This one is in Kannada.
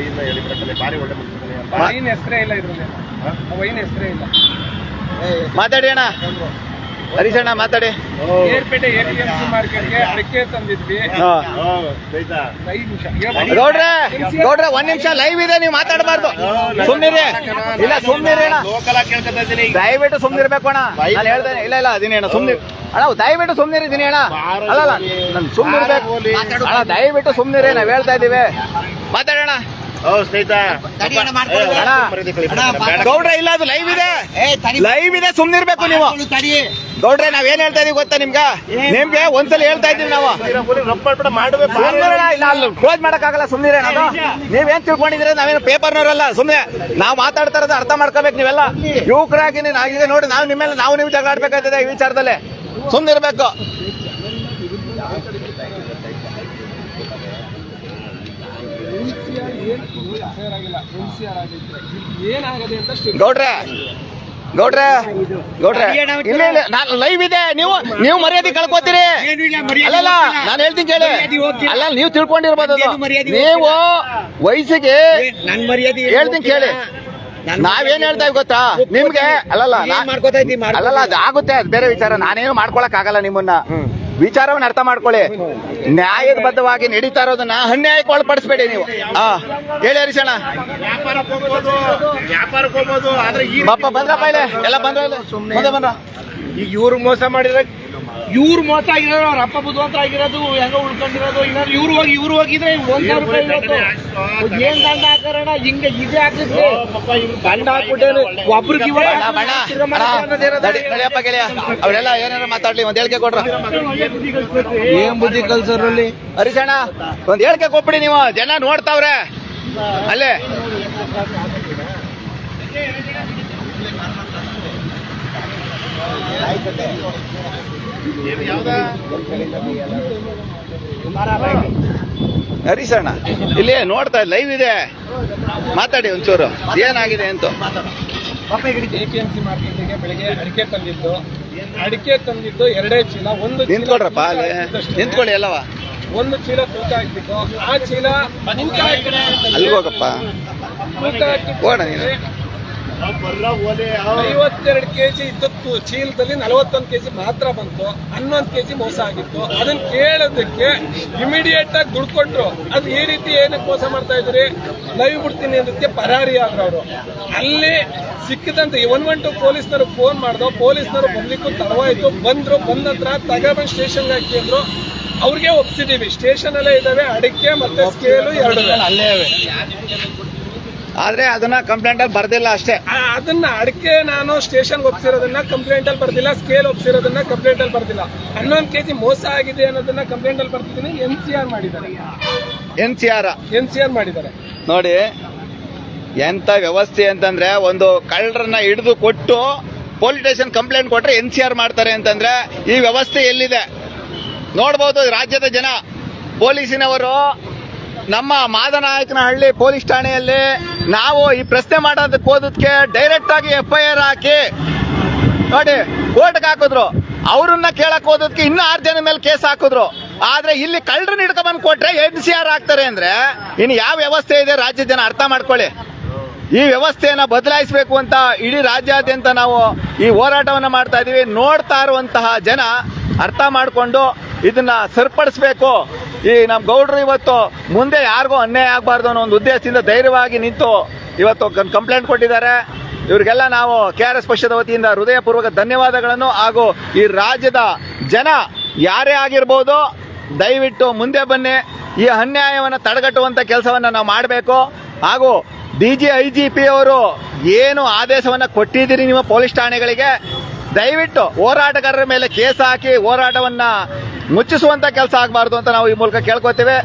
ವೈನ್ ಹೇಳಿಬಿಡಕ್ಕಲ್ಲಿ ಭಾರಿ ಒಳ್ಳೆ ಮನುಷ್ಯನೇ ಅಂತ. ವೈನ್ ಹೆಸರೇ ಇಲ್ಲ ಇದ್ರಲ್ಲಿ. ಹಾ? ವೈನ್ ಹೆಸರೇ ಇಲ್ಲ. ಮಾತಾಡಿ ಅಣ್ಣ. ಹರೀಶ್ ಅಣ್ಣ ಮಾತಾಡಿ. ಏರ್ಪೇಟೆ ಎ ಪಿ ಎಂ ಸಿ ಮಾರ್ಕೆಟ್ಗೆ ಅಡಿಕೆ ತಂದಿದ್ವಿ. ಗೌಡ್ರೆ ಗೌಡ್ರೆ ಒಂದ್ ನಿಮಿಷ ಲೈವ್ ಇದೆ ನೀವು ಮಾತಾಡಬಾರ್ದು. ಸುಮ್ನಿರಿ. ಇಲ್ಲ ಸುಮ್ನಿರಿ ಅಣ್ಣ. ದಯವಿಟ್ಟು ಸುಮ್ನಿರ್ಬೇಕು ಅಣ್ಣ. ನಾನು ಹೇಳ್ತೇನೆ ಇಲ್ಲ ಇಲ್ಲ ಅದೀನಿ ಅಣ್ಣ ಸುಮ್ನಿ ಅಣ್ಣ ದಯವಿಟ್ಟು ಸುಮ್ನಿರಿ ಅಣ್ಣ. ಅಲ್ಲಲ್ಲ ನಾನು ಸುಮ್ನಿರ್ಬೇಕು. ಅಣ್ಣ ದಯವಿಟ್ಟು ಸುಮ್ನಿರಿ ನಾವ್ ಹೇಳ್ತಾ ಇದೀವಿ ಮಾತಾಡೋಣ ಗೌಡ್ರೆ ಇಲ್ಲ ಅದು ಲೈವ್ ಇದೆ. ಲೈವ್ ಇದೆ ಸುಮ್ನಿರ್ಬೇಕು ನೀವು. ಗೌಡ್ರೆ ನಾವ್ ಏನ್ ಹೇಳ್ತಾ ಇದೀವಿ ಗೊತ್ತಾ ನಿಮ್ಗ? ನಿಮ್ಗೆ ಒಂದ್ಸಲ ಹೇಳ್ತಾ ಇದೀವಿ ನಾವು. ಕ್ಲೋಸ್ ಕ್ಲೋಸ್ ಮಾಡಕ್ಕಾಗಲ್ಲ ಸುಮ್ನಿರೇ ಅದು ನೀವೇನ್ ತಿಳ್ಕೊಂಡಿದ್ರೆ ನಾವೇನು ಪೇಪರ್ನವರಲ್ಲ ಸುಮ್ನೆ. ನಾವ್ ಮಾತಾಡ್ತಾ ಇರೋದು ಅರ್ಥ ಮಾಡ್ಕೋಬೇಕು ನೀವೆಲ್ಲ. ಯುವಕರಾಗಿ ನೀನ್ ಆಗಿದೆ ನೋಡಿ ನಾವು ನಿಮ್ಮೆಲ್ಲ ನಾವು ನೀವು ಜಗಳ ಆಡ್ಬೇಕಾಗ್ತದೆ ಈ ವಿಚಾರದಲ್ಲಿ. ಸುಮ್ನಿರ್ಬೇಕು ಏನು affair ಆಗಿಲ್ಲ NCR ಆಗೈತೆ. ಏನಾಗದೆ ಅಂತ ಸ್ಟೇ- ಗೌಡ್ರೆ ಗೌಡ್ರೆ ಗೌಡ್ರೆ ಇಲ್ಲ ಇಲ್ಲ ನಾನು ಲೈವ್ ಇದೆ. ನೀವು ನೀವು ಮರ್ಯಾದೆ ಕಳ್ಕೊತೀರಿ. ಅಲ್ಲಲ್ಲ ನಾನು ಹೇಳ್ತೀನಿ ಕೇಳಿ. ಅಲ್ಲ ನೀವು ತಿಳ್ಕೊಂಡಿರ್ಬೋದು. ನೀವು ವಯಸ್ಸಿಗೆ ಹೇಳ್ತೀನಿ ಕೇಳಿ. ನಾವೇನ್ ಹೇಳ್ತಾ ಇವ್ ಗೊತ್ತಾ? ನಿಮ್ಗೆ ಅಲ್ಲಲ್ಲ ಅಲ್ಲಲ್ಲ ಅದು ಆಗುತ್ತೆ ಅದು ಬೇರೆ ವಿಚಾರ. ನಾನೇನು ಮಾಡ್ಕೊಳಕ್ ಆಗಲ್ಲ ನಿಮ್ಮನ್ನ ವಿಚಾರವನ್ನ ಅರ್ಥ ಮಾಡ್ಕೊಳ್ಳಿ. ನ್ಯಾಯಬದ್ಧವಾಗಿ ನಡೀತಾ ಇರೋದನ್ನ ಅನ್ಯಾಯಕ್ಕೆ ಒಳಪಡಿಸ್ಬೇಡಿ ನೀವು. ಹಾ ಹೇಳಿ ಹರೀಶಣ್ಣ. ಬಾಪ ಬಂದ್ರಪ್ಪ ಇಲ್ಲಿ ಎಲ್ಲ ಬಂದ್ರ ಸುಮ್ಮನೆ ಬಂದ್ರ. ಈಗ ಇವ್ರು ಮೋಸ ಮಾಡಿದ್ರೆ ಇವ್ರು ಮೋಸ ಆಗಿರೋದು ಅವ್ರ ಅಪ್ಪ ಬುದ್ಧಿವಂತ ಆಗಿರೋದು ಹೆಂಗ ಉಳ್ಕೊಂಡಿರೋದು ಇನ್ನಾದ್ರು ಇವ್ರು ಹೋಗಿ ಇವ್ರು ಹೋಗಿದ್ರೆ ಒಂದ್ ಸಾವಿರ ರೂಪಾಯಿ. ಏನ್ ದಂಡ ಹಾಕಾರಣ ಹಿಂಗ ಇದೆ ಹಾಕಿದ್ರೆ ದಂಡ ಹಾಕ್ಬಿಟ್ಟೇನೆ ಒಬ್ರಿಗೆ ಅವರೆಲ್ಲ ಏನಾರ ಮಾತಾಡ್ಲಿ ಒಂದ್ ಹೇಳಿಕೆ ಕೊಡ್ರ. ಏನ್ ಬುದ್ಧಿ ಕಲ್ಸರಲ್ಲಿ ಹರಿಸಣ್ಣ ಒಂದ್ ಹೇಳಿಕೆ ಕೊಟ್ಬಿಡಿ ನೀವು ಜನ ನೋಡ್ತಾವ್ರೆ. ಅಲ್ಲೇ. ಹರೀಶಣ್ಣ ಇಲ್ಲಿ ನೋಡ್ತಾ ಲೈವ್ ಇದೆ. ಮಾತಾಡಿ ಒಂಚೂರು. ಏನಾಗಿದೆ ಅಂತ. ಮಾರ್ಕೆಟ್ಗೆ ಬೆಳಿಗ್ಗೆ ಅಡಿಕೆ ತಂದಿದ್ದು ಅಡಿಕೆ ತಂದಿದ್ದು ಎರಡೇ ಚೀಲ ಒಂದು ನಿಂತ್ಕೊಡ್ರಪ್ಪ ನಿಂತ್ಕೊಳ್ಳಿ ಎಲ್ಲವ ಒಂದು ಚೀಲ ತೂಕ ಆಗ್ತಿತ್ತು ಆ ಚೀಲ ಹೋಗಪ್ಪ. ತೂಕ ನೀನು. ಐವತ್ತೆರಡು ಕೆಜಿ ಇದ್ದದ್ದು ಚೀಲದಲ್ಲಿ ನಲವತ್ತೊಂದು ಕೆಜಿ ಮಾತ್ರ ಬಂತು. ಹನ್ನೊಂದು ಕೆಜಿ ಮೋಸ ಆಗಿತ್ತು. ಅದನ್ನ ಕೇಳೋದಕ್ಕೆ ಇಮಿಡಿಯೇಟ್ ಆಗಿ ದುಡ್ಡು ಕೊಟ್ರು. ಅದು ಈ ರೀತಿ ಏನಕ್ಕೆ ಮೋಸ ಮಾಡ್ತಾ ಇದ್ರಿ ಲೈವ್ ಬಿಡ್ತೀನಿ ಅನ್ನೋದಕ್ಕೆ ಪರಾರಿ ಆದ್ರು ಅವರು. ಅಲ್ಲಿ ಸಿಕ್ಕಿದಂತ ಒನ್ ಒನ್ ಟು ಪೊಲೀಸ್ನವ್ರು ಫೋನ್ ಮಾಡ್ದು, ಪೊಲೀಸ್ನವರು ಬರ್ಲಿಕ್ಕೂ ತಡವಾಯ್ತು. ಬಂದ್ರು, ಬಂದ ನಂತರ ತಗಬಂದ್ ಸ್ಟೇಷನ್ಗೆ ಹಾಕಿ ಅಂದ್ರು. ಅವ್ರಿಗೆ ಒಪ್ಸಿದೀವಿ. ಸ್ಟೇಷನ್ ಅಲ್ಲೇ ಇದಾವೆ ಅಡಿಕೆ ಮತ್ತೆ ಸ್ಕೇಲು ಎರಡು. ಅಲ್ಲೇ ಆದ್ರೆ ಅದನ್ನ ಕಂಪ್ಲೇಂಟ್ ಅಲ್ಲಿ ಬರ್ದಿಲ್ಲ ಅಷ್ಟೇ. ಅದನ್ನ ಅಡಿಕೆ ನಾನು ಸ್ಟೇಷನ್ ಒಪ್ಸಿರೋದನ್ನ ಕಂಪ್ಲೇಂಟ್ ಅಲ್ಲಿ ಬರ್ದಿಲ್ಲ ಸ್ಕೇಲ್ ಒಪ್ಸಿರೋದನ್ನ ಕಂಪ್ಲೇಂಟ್ ಅಲ್ಲಿ ಬರ್ದಿಲ್ಲ. ಹನ್ನೊಂದು ಕೆಜಿ ಮೋಸ ಆಗಿದೆ ಅನ್ನೋದನ್ನ ಕಂಪ್ಲೇಂಟ್ ಅಲ್ಲಿ ಬರ್ತಿದ್ದೀನಿ ಎನ್ ಸಿ ಆರ್ ಮಾಡಿದ್ದಾರೆ. N C R N C R ಮಾಡಿದ್ದಾರೆ. ನೋಡಿ ಎಂತ ವ್ಯವಸ್ಥೆ ಅಂತಂದ್ರೆ ಒಂದು ಕಳ್ಳರನ್ನ ಹಿಡಿದು ಕೊಟ್ಟು ಪೊಲೀಸ್ ಸ್ಟೇಷನ್ ಕಂಪ್ಲೇಂಟ್ ಕೊಟ್ರೆ ಎನ್ ಸಿ ಆರ್ ಮಾಡ್ತಾರೆ ಅಂತಂದ್ರೆ ಈ ವ್ಯವಸ್ಥೆ ಎಲ್ಲಿದೆ? ನೋಡ್ಬೋದು ರಾಜ್ಯದ ಜನ. ಪೊಲೀಸಿನವರು ನಮ್ಮ ಮಾದನಾಯಕನಹಳ್ಳಿ ಪೊಲೀಸ್ ಠಾಣೆಯಲ್ಲಿ ನಾವು ಈ ಪ್ರಶ್ನೆ ಮಾಡೋದಕ್ಕೆ ಹೋದಕ್ಕೆ ಡೈರೆಕ್ಟ್ ಆಗಿ ಎಫ್ ಆರ್ ಹಾಕಿ ನೋಡಿ ಕೋರ್ಟ್ಗೆ ಹಾಕಿದ್ರು. ಅವ್ರನ್ನ ಕೇಳಕ್ ಹೋದಕ್ಕೆ ಇನ್ನೂ ಆರು ಜನ ಮೇಲೆ ಕೇಸ್ ಹಾಕಿದ್ರು. ಆದ್ರೆ ಇಲ್ಲಿ ಕಳ್ಳರನ್ನ ಹಿಡ್ಕೊಂಡ್ಬಂದು ಕೊಟ್ರೆ ಎನ್ ಸಿ ಆರ್ ಆಗ್ತಾರೆ ಅಂದ್ರೆ ಇನ್ನು ಯಾವ ವ್ಯವಸ್ಥೆ ಇದೆ ರಾಜ್ಯ ಜನ ಅರ್ಥ ಮಾಡ್ಕೊಳ್ಳಿ. ಈ ವ್ಯವಸ್ಥೆಯನ್ನ ಬದಲಾಯಿಸಬೇಕು ಅಂತ ಇಡೀ ರಾಜ್ಯಾದ್ಯಂತ ನಾವು ಈ ಹೋರಾಟವನ್ನ ಮಾಡ್ತಾ ಇದೀವಿ. ನೋಡ್ತಾ ಇರುವಂತಹ ಜನ ಅರ್ಥ ಮಾಡಿಕೊಂಡು ಇದನ್ನ ಸರಿಪಡಿಸ್ಬೇಕು. ಈ ನಮ್ಮ ಗೌಡ್ರು ಇವತ್ತು ಮುಂದೆ ಯಾರಿಗೂ ಅನ್ಯಾಯ ಆಗಬಾರ್ದು ಅನ್ನೋ ಒಂದು ಉದ್ದೇಶದಿಂದ ಧೈರ್ಯವಾಗಿ ನಿಂತು ಇವತ್ತು ಕಂಪ್ಲೇಂಟ್ ಕೊಟ್ಟಿದ್ದಾರೆ. ಇವರಿಗೆಲ್ಲ ನಾವು ಕೆ ಆರ್ ಎಸ್ ಪಕ್ಷದ ವತಿಯಿಂದ ಹೃದಯಪೂರ್ವಕ ಧನ್ಯವಾದಗಳನ್ನು ಹಾಗೂ ಈ ರಾಜ್ಯದ ಜನ ಯಾರೇ ಆಗಿರ್ಬೋದು, ದಯವಿಟ್ಟು ಮುಂದೆ ಬನ್ನಿ. ಈ ಅನ್ಯಾಯವನ್ನು ತಡೆಗಟ್ಟುವಂಥ ಕೆಲಸವನ್ನು ನಾವು ಮಾಡಬೇಕು. ಹಾಗೂ D G I G P ಅವರು ಏನು ಆದೇಶವನ್ನು ಕೊಟ್ಟಿದ್ದೀರಿ ನಿಮ್ಮ ಪೊಲೀಸ್ ಠಾಣೆಗಳಿಗೆ, ದಯವಿಟ್ಟು ಹೋರಾಟಗಾರರ ಮೇಲೆ ಕೇಸ್ ಹಾಕಿ ಹೋರಾಟವನ್ನ ಮುಚ್ಚಿಸುವಂತ ಕೆಲಸ ಆಗಬಾರ್ದು ಅಂತ ನಾವು ಈ ಮೂಲಕ ಕೇಳ್ಕೊತೇವೆ